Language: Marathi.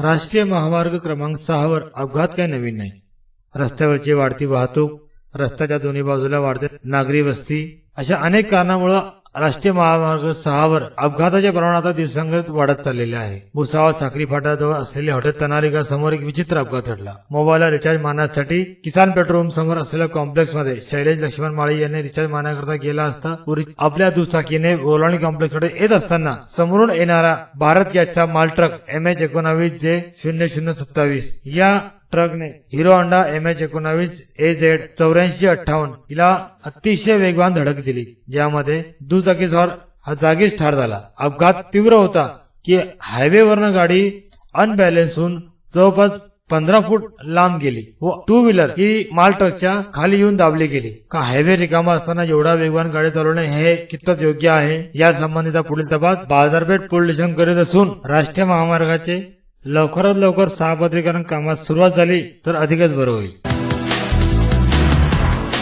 राष्ट्रीय महामार्ग क्रमांक सहावर अपघात काय नवीन नाही. रस्त्यावरची वाढती वाहतूक रस्त्याच्या दोन्ही बाजूला वाढते नागरी वस्ती अशा अनेक कारणामुळे राष्ट्रीय महामार्ग सहावर अपघाताचे प्रमाण आता दिवसांगत वाढत चाललेले आहे. भुसावळ साखरी फाटाजवळ असलेल्या हॉटेल तनालिका समोर एक विचित्र अपघात घडला. मोबाईलला रिचार्ज मारण्यासाठी किसान पेट्रोल समोर असलेल्या कॉम्प्लेक्समध्ये शैलेश लक्ष्मण माळी यांनी रिचार्ज मारण्याकरता गेला असता उरी- आपल्या दुचाकीने बोलाणी कॉम्प्लेक्सकडे येत असताना समोरून येणारा भारत गॅसचा माल ट्रक एम एच एकोणावीस जे शून्य शून्य सत्तावीस या ट्रकने हिरो होंडा एम एच एकोणावीस ए झेड चौऱ्याऐंशी अठ्ठावन्न हिला अतिशय वेगवान धडक दिली ज्यामध्ये दुचाकीस्वार हा जागीच ठार झाला. अपघात तीव्र होता की हायवेवरनं गाडी अनबॅलेन्स होऊन जवळपास पंधरा फूट लांब गेली व टू व्हीलर ही माल ट्रकच्या खाली येऊन दाबली गेली. का हायवे रिकामा असताना एवढा वेगवान गाडी चालवणे हे कितपत योग्य आहे? या संबंधीचा पुढील तपास बाजारपेठ पोलीस स्टेशन करीत असून राष्ट्रीय महामार्गाचे लवकरात लवकर सहापत्रीकरण कामास सुरुवात झाली तर अधिकच बरं होईल.